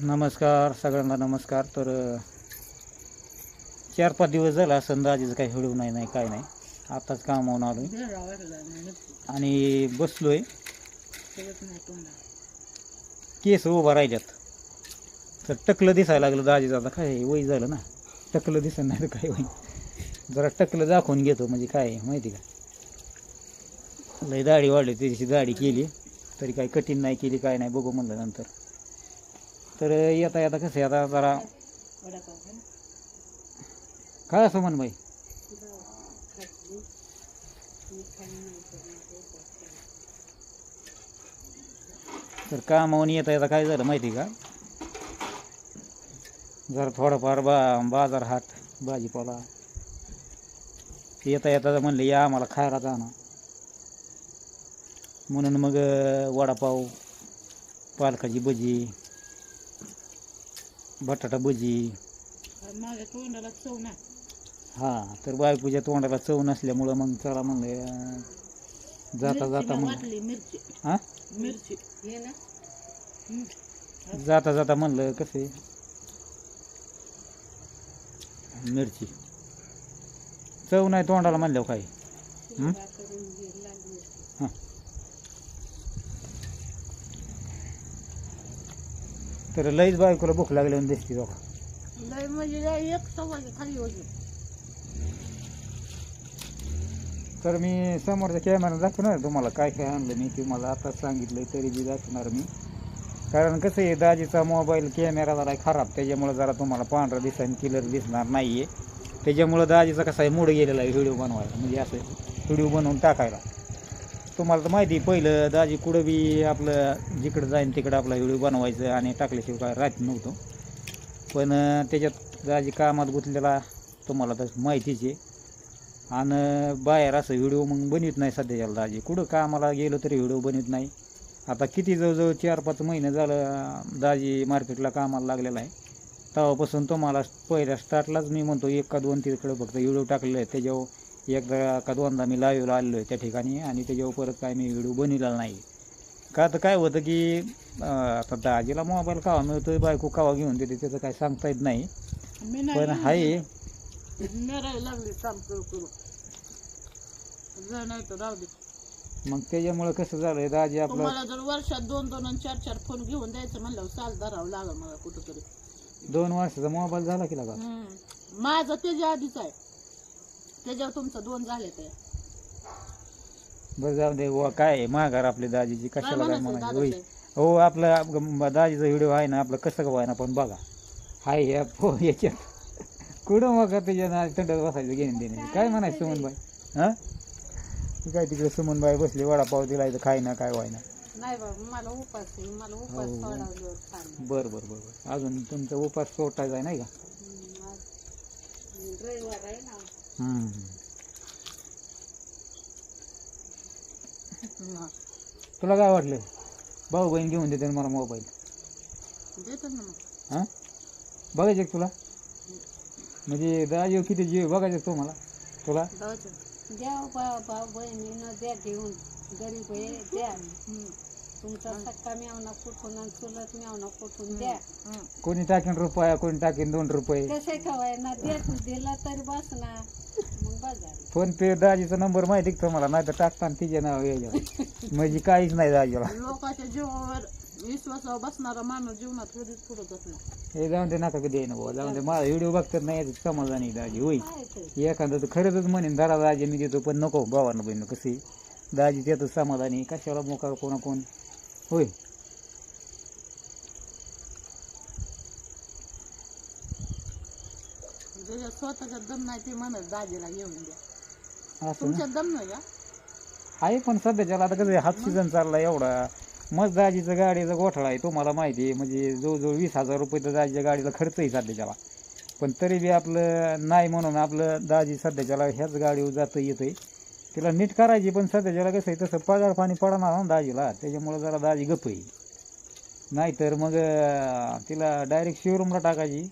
नमस्कार सगळ्यांना नमस्कार. तर चार पाच दिवस झाला असं दाजीचं काही व्हिडिओ नाही नाही काय नाही. आताच कामावून आलो आणि बसलो आहे केस उभा राहिल्यात. तर टकलं दिसायला लागलं दाजीचं आता काय वय झालं ना. टकलं दिसत नाही तर काय होईल. जरा टकलं दाखवून घेतो म्हणजे काय आहे माहिती का? लय दाढी वाढली त्याची दाढी केली. तरी काही कठीण नाही केली काय नाही बघू म्हणलं नंतर तर येता येता कसं आहे? आता जरा काय असं म्हण बाई? तर कामावून येता येता काय झालं माहिती का? जरा थोडंफार बा बाजार हाट भाजीपाला. येता येता म्हणलं या आम्हाला खायला जाणं. म्हणून मग वडापाव पालकाची भजी बटाटा भजी. माझ्या तोंडाला चव ना. हा तर बायकोच्या तोंडाला चव नसल्यामुळं मग चला म्हणलं अं, जाता जाता म्हणलं वाटली मिरची. हा? मिरची. हे ना. जाता जाता म्हणलं कसे? मिरची. चव नाही तोंडाला म्हणल्यावर काय? हं? हा. तर लईच बायकोला भूक लागली दिसते बघा. लय म्हणजे लय एक सव्वाची खाली होती. तर मी समोरच्या कॅमेरा दाखवणार तुम्हाला काय काय आणलं मी. तुम्हाला आता सांगितलं तरी बी दाखवणार मी. कारण कसं आहे दाजीचा मोबाईल कॅमेरा जरा खराब त्याच्यामुळे जरा तुम्हाला पांढरा दिसायला क्लिअर दिसणार नाही आहे त्याच्यामुळं दाजीचा कसा आहे मूड गेलेला आहे व्हिडिओ बनवायला. म्हणजे असं व्हिडिओ बनवून टाकायला. तुम्हाला तर माहिती आहे, पहिलं दाजी कुठं बी आपलं जिकडं जाईन तिकडं आपला व्हिडिओ बनवायचं आणि टाकल्याशिवाय काय राहत नव्हतं. पण त्याच्यात दाजी कामात गुंतलेला तुम्हाला तर माहितीच आहे. आणि बाहेर असं व्हिडिओ मग बनवित नाही सध्याच्याला दाजी. कुठं कामाला गेलो तरी व्हिडिओ बनवित नाही. आता किती जवळजवळ चार पाच महिने झालं दाजी मार्केटला कामाला लागलेला आहे. तेव्हापासून तुम्हाला पहिल्या स्टार्टलाच मी म्हणतो एक का दोन तिकडं फक्त व्हिडिओ टाकलेला आहे त्याच्यावर एकदा का दोनदा मी लाईव्हला आलेलो आहे त्या ठिकाणी आणि त्याच्यावर परत काय मी व्हिडिओ बनविलेला नाही. का तर काय होतं की आता दाजीला मोबाईल कावा मिळतोय बायको कावा घेऊन देते त्याचं काय सांगता येत नाही. पण आहे मग त्याच्यामुळं कसं झालंय दाजी आपलं जर वर्षात दोन दोन आणि चार चार फोन घेऊन द्यायचं म्हणलं साल धरावं लागल मला कुठंतरी. दोन वर्षाचा मोबाईल झाला की लागा. माझं त्याच्या आधीच आहे. त्याच्यावर तुमचं दोन झाले ते. बरं जाऊ दे. वा काय आहे, माघार आपली दाजीची. काय कशाला काय म्हणायचं दादाचं? हो आपलं आप- दाजीचा व्हिडिओ आहे ना आपलं कसं का ना पण बघा. हाय या पो याच्यात. कुठं मग त्याच्या ना थंडत बसायचं घेऊन देणे? काय म्हणायचं सुमनबाई? हां? काय तिकडे सुमनबाई बसली वडापाव दिलाय तर खाय ना काय व्हाय ना नाही बाबा मला उपास आहे मला उपास हो. सोडावल्यावर खाणं. बरं बरं बरं बरं. अजून तुमचा उपास सोटायचा आहे नाही का? हम्म, आज रविवार आहे ना. हा. तुला काय वाटलं? भाऊ बहीण घेऊन देते मला मोबाईल देतो ना मग. हां? बघायचं तुला? म्हणजे दाजीव किती जीव बघायचं का तुम्हाला तुला? द्या बहिणीनं द्या घेऊन. गरीब आहे द्या. तुमचा सक्का मेवना कुठून आणि चुलत मेवना कुठून द्या. कोणी टाकीन रुपया कोणी टाकीन दोन रुपये. कसे खवाय ना द्या तू दिला तरी बस ना. मग बाजार. फोन पे दाजीचा नंबर माहिती का तुम्हाला? नाही तर टाकताना तिचे नाव यायचं म्हणजे काहीच नाही दाजीला. लोकांच्या जीवावर विश्वासावर बसणारा माणूस जीवनात कधीच पुढे जात नाही. हे जाऊन दे नका कधी येईन बाबा जाऊन दे माझा व्हिडिओ बघतात नाही याचं समाधान नाही दाजी होई काय ते? एखादं तर खरंच म्हणेन धरा दाजी मी देतो पण नको भावानं बहिण कशी? दाजी त्याचं समाधानी कशाला मोकार कोणा कोण होय. स्वतःच्या दम नाही ते म्हणत दाजीला घेऊन द्या असं ना? तुमच्या दम नाही का? आहे पण सध्याच्याला आता कसं हाफ सीझन चालला एवढा. मस्त दाजीचं गाडीचा गोठळा आहे तुम्हाला माहिती आहे. म्हणजे जवळजवळ वीस हजार रुपये तर दाजीच्या गाडीला खर्च आहे सध्याच्याला. पण तरी बी आपलं नाही म्हणून आपलं दाजी सध्याच्याला ह्याच गाडीवर जातं येतंय. तिला नीट करायची पण सध्याच्याला कसं आहे तसं पगार पाणी पडणार ना दाजीला. त्याच्यामुळं जरा दाजी गप आहे. नाहीतर मग तिला डायरेक्ट शिवरूमला टाकायची.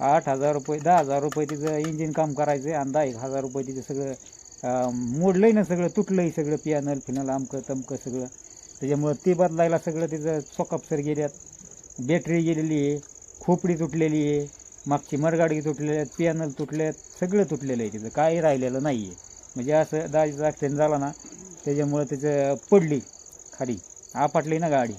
आठ हजार रुपये दहा हजार रुपये तिचं इंजिन काम करायचं आणि दहा एक हजार रुपये तिचं सगळं मोडलंय ना सगळं तुटलंय सगळं पियानल फिनल आमकं तमकं सगळं. त्याच्यामुळं ते बदलायला सगळं तिचं चोकापसर गेल्यात. बॅटरी गेलेली आहे खोपडी तुटलेली आहे मागची मरगाडगी तुटलेली आहेत पॅनल तुटले आहेत सगळं तुटलेलं आहे तिचं. काही राहिलेलं नाही आहे म्हणजे असं दाजीचा ॲक्सिडेंट झाला ना त्याच्यामुळं त्याचं पडली खाली. आपटली ना गाडी.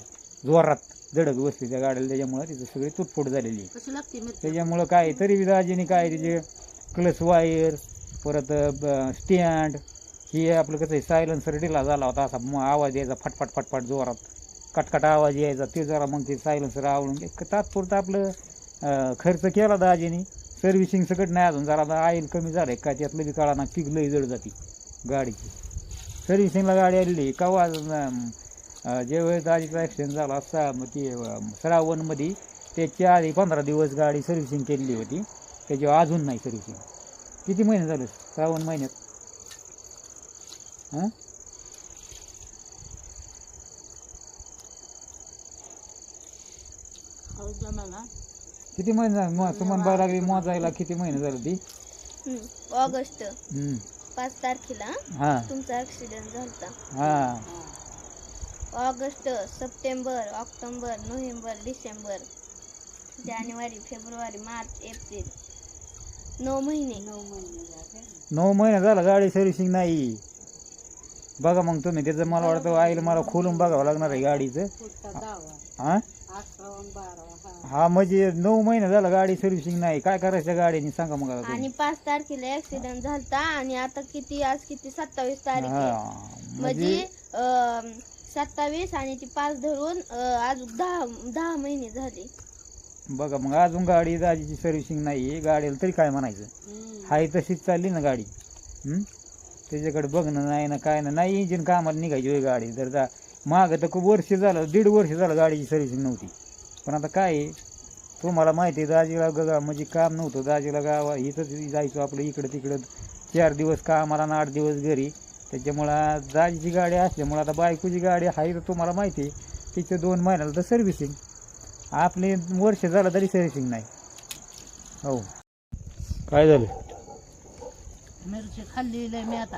जोरात धडक बसली त्या गाडीला त्याच्यामुळं तिथं सगळी तुटफूट झालेली. आहे कशी लागते मिरची? त्याच्यामुळं काय तरी बी दाजीने काय त्याचे क्लच वायर परत स्टँड हे आपलं कसं आहे सायलन्सर ढिला झाला होता असा म- आवाज यायचा फटफट फटफट जोरात. कटकट आवाज यायचा ते जरा मग ते सायलन्सर आवडून तात्पुरतं आपलं खर्च केला दाजीने. सर्व्हिसिंग सकट नाही अजून जरा आता ऑइल कमी झालं आहे का त्यातलं बी कळा ना किक लई जड जाते गाडीची. सर्व्हिसिंगला गाडी आलेली. आहे. ज्यावेळेस आधीचा ॲक्सिडेंट झाला असा मग ती श्रावणमध्ये त्याच्या आधी पंधरा दिवस गाडी सर्व्हिसिंग केलेली होती. त्याच्यावर अजून नाही सर्व्हिसिंग किती महिने झाले? श्रावण महिन्यात. हां? किती महिने झाले? मग सुमन बाय लागली मोजायला? किती महिने झाले ती? हम्म. ऑगस्ट. हम्म. पाच तारखेला हां. तुमचा ऍक्सिडेंट झाला हां. August September October November December जानेवारी फेब्रुवारी मार्च एप्रिल. नऊ महिने. नऊ महिने झाले नऊ महिने झालं गाडी सर्व्हिसिंग नाही. बघा मग तुम्ही त्याचं मला वाटतं आईला मला खोलून बघावं लागणार आहे गाडीचं. हां? अकरावा आणि बारावा हा म्हणजे नऊ महिने झालं गाडी सर्व्हिसिंग नाही. काय करायचं त्या गाडीने? सांगा मग आता आणि. पाच तारखेला ऍक्सिडेंट झालता आणि आता किती आज किती? सत्तावीस तारीख आहे. हा, म्हणजे अं, सत्तावीस आणि ती पाच धरून अं, आज दहा दहा महिने झाले. बघा मग अजून गाडी दाजीची सर्व्हिसिंग नाही आहे. गाडीला तरी काय म्हणायचं. हाय तशीच चालली ना गाडी. हं? त्याच्याकडे बघणं नाही ना काय ना नाही इंजिन कामाला निघायची होय गाडी. जर जा मागं तर खूप वर्ष झालं दीड वर्ष झालं गाडीची सर्व्हिसिंग नव्हती. पण आता काय आहे, तुम्हाला माहिती आहे दाजीला ग म्हणजे काम नव्हतं. दाजीला गावा इथंच जायचो आपलं इकडं तिकडं. चार दिवस कामाला आणि आठ दिवस घरी. त्याच्यामुळं दाजीची गाडी असल्यामुळं आता बायकोची गाडी आहे तर तुम्हाला माहिती आहे तिचं दोन महिन्याला तर सर्व्हिसिंग आपले वर्ष झालं तरी सर्व्हिसिंग नाही. हो. काय झालं? मिरची खाल्लेली आहे मी आता.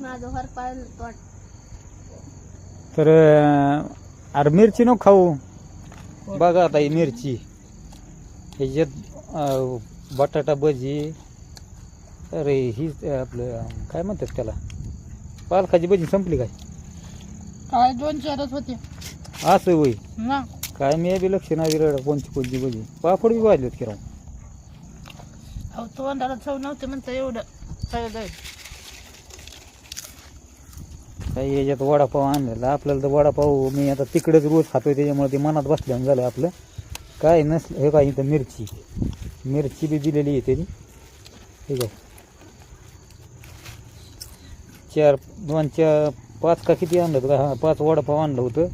माझं हर तोट तर अरे मिरची नको खाऊ. बघा आता ही मिरची. ह्याच्यात बटाटा भजी अरे ही आपलं काय म्हणतात त्याला? पालकाची भजी संपली काय? काय दोन चारच होते. असं होई ना. काय मी बी लक्ष नाही दिलं कोणची कोणची भजी. पापड बी वाजलेत की राव. अहो तोंडाला चव नव्हते म्हणतं एवढं. सगळं जाईल काही याच्यात वडापाव आणलेला आपल्याला तर वडापाव मी आता तिकडेच रोज खातोय त्याच्यामुळे ते मनात बसल्यानं झालं आपलं. काय नसलं हे काय इथं मिरची. मिरची बी दिलेली आहे त्यांनी. ठीक आहे चार दोन चार पाच का किती आणलं होतं? का हा पाच वडापाव आणलं होतं.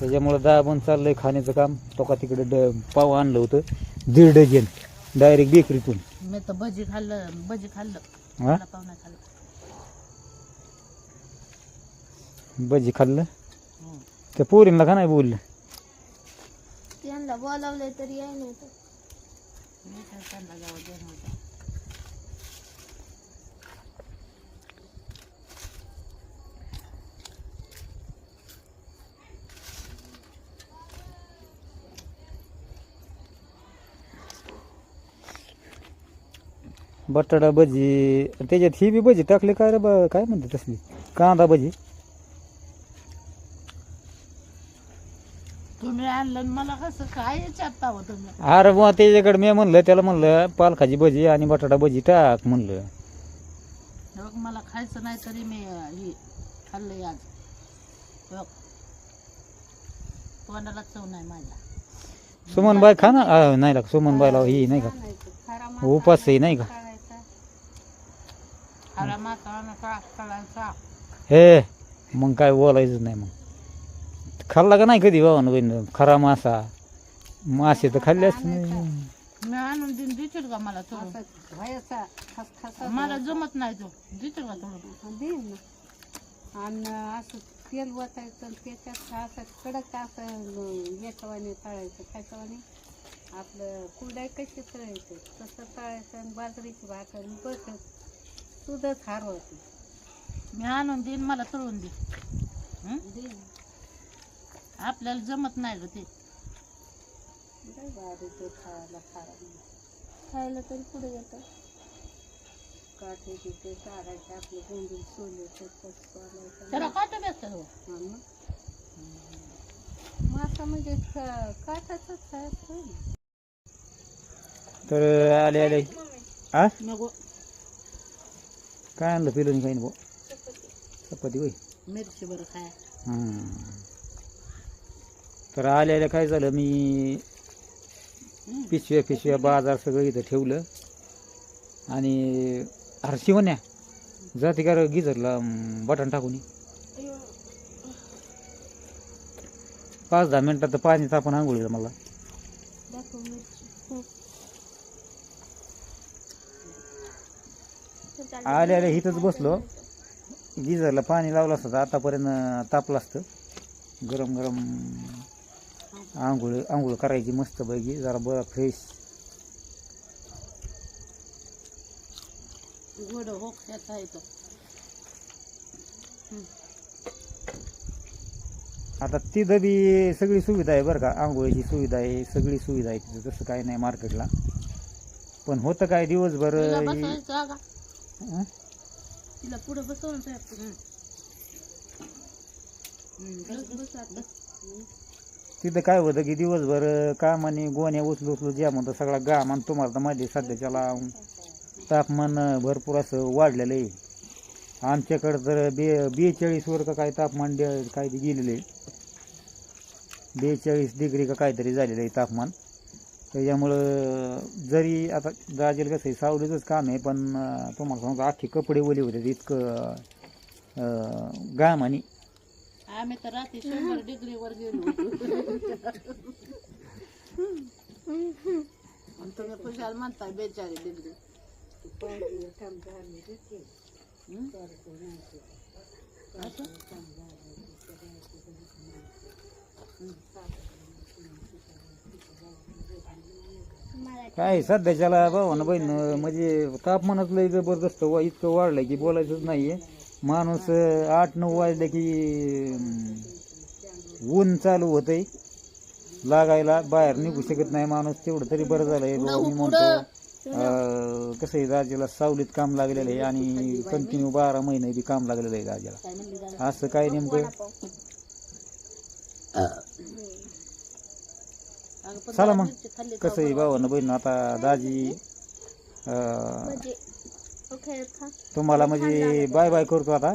त्याच्यामुळं दहा पण चाललंय खाण्याचं काम. तो का तिकडे ड पाव आणलं होतं. दीड डझन. डायरेक्ट बेकरीतून मी तर भजी खाल्लं भजी खाल्लं. हा? खाल्लं. भजी खाल्लं. त्या पोरींना का नाही बोललं? त्यांना तरी नाही तर. मी त्यांना बटाटा भजी त्याच्यात ही बी भजी टाकले काय रे बा काय म्हणते तसली? कांदा भजी. तुम्ही आणलं आणि मला कसं काय विचारता तुम्ही? अरे बुवा त्याच्याकडे मी म्हणलं त्याला म्हणलं पालकाची भजी आणि बटाटा भजी टाक म्हणलं. हे बघ मला खायचं नाही तरी मी अं, हे खाल्लंय आज. हे बघ. तोंडाला चव नाही माझ्या. सुमनबाई खा ना. अं, नाही लाग सुमनबाईला ही नाही का उपासही नाही का मासा हे मग काय बोलायचं नाही मग. खाल्ला का नाही कधी बाबा बहीण? खरा मासा. मासे तर खाल्ले असते. नाही मी आणून देऊन का मला थोडं? मला जमत नाही तो. देशील का थोडं? देईन ना. आणि असं तेल आणि त्याच्यात असं कडक असं याच्यावाने तळायचं. त्याच्यावाने आपलं कुरडाई कशी तळायचं? तसं तळायचं आणि बाजरीची भाकर आणि बसत सुद्धा हरवते. मी आणून देईन मला तळून दे. हं? आपल्याला जमत नाही ग ते. लय भारी ते खायला खायला. खायला तरी पुढे येतं. तिथे काढायचे आपले सोले त्याला काय तर व्यस्त हो. मासा म्हणजे ख- काठाचाच. तर आले आले. आ? नको. काय आणलं पिलं काही नाही चपाती. होय? मिरची बरं खाय. हं. तर आल्याला काय झालं मी पिशव्या पिशव्या बाजार सगळं इथं ठेवलं. आणि हरशी म्हण्या जाते का गिझरला बटन टाकून ये. पाच दहा मिनटात तर पाणी तापण आंघोळीला मला. दाखव आले आले इथंच बसलो. गिझरला पाणी लावलं असतं तर आतापर्यंत तापलं असतं. गरम गरम आंघोळ आंघोळ करायची मस्त पैकी जरा बरं फ्रेश आता तिथं बी सगळी सुविधा आहे बरं का आंघोळीची सुविधा आहे सगळी सुविधा आहे तिथं तसं काही नाही मार्केटला. पण होतं काय दिवसभर? तिला पुढे बसवून तिथं काय होतं की दिवसभर काम आणि गोण्या उचलू उचलू ज्या म्हणतो सगळा घाम आणि तुम्हाला तर मध्ये सध्याच्याला तापमान भरपूर असं वाढलेलं आहे. आमच्याकडं तर बे बेचाळीसवर का काय तापमान डे- काय ते गेलेलं आहे. बेचाळीस डिग्री का काहीतरी झालेलं आहे तापमान. त्याच्यामुळं जरी आता दाजेल कसं आहे सावलीचंच काम आहे पण तुम्हाला सांगतो अख्खे कपडे ओले होते इतकं घाम आणि आम्ही तर रात्री शंभर डिग्रीवर गेलो आणि तुम्ही खुशाल म्हणताय बेचाळीस डिग्री हं? काय सध्याच्याला भावा ना बहीण म्हणजे तापमानच लय जबरदस्त वा इतकं वाढलं की बोलायचंच नाहीये माणूस आठ नऊ वाजले की ऊन चालू होतंय. लागायला बाहेर निघू शकत नाही माणूस. तेवढं तरी बरं झालंय. मी म्हणतो कसं आहे राजाला सावलीत काम लागलेलं आहे आणि कंटिन्यू बारा महिने बी काम लागलेलं आहे राजाला. असं काय नेमकं? चला मग. कसं आहे भावा ना बहीण आता दाजी म्हणजे तुम्हाला म्हणजे बाय बाय करतो आता.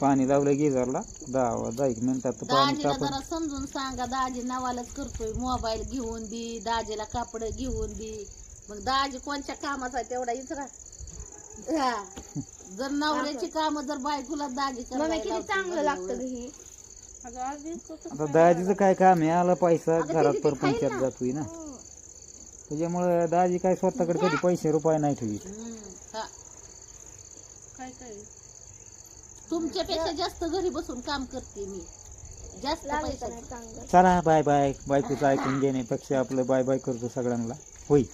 पाणी लावलं गिझरला. दहा दहा एक मिनिटात पाणी दाजीला तापत जरा समजून सांगा. दाजी नावालाच करतोय. मोबाईल घेऊन दे दाजीला कापड घेऊन दे मग दाजी कोणत्या कामाचा आहे तेवढा इचरा. हा. जर नवऱ्याची काम जर बायकोला दाजी मम्मी किती चांगलं लागतं. हे. आता दाजीचं काय काम आहे? आला पैसा घरात परपंचात. जातोय ना. त्याच्यामुळे दाजी काय स्वतःकडे कधी पैसे रुपये नाही ठेवीत. हम्म. काय काय तुमच्यापेक्षा जास्त घरी बसून काम करते मी. जास्त पैसा चांगलं? चला बाय बाय बायकोचं ऐकून घेण्यापेक्षा आपलं बाय बाय करतो सगळ्यांना. होई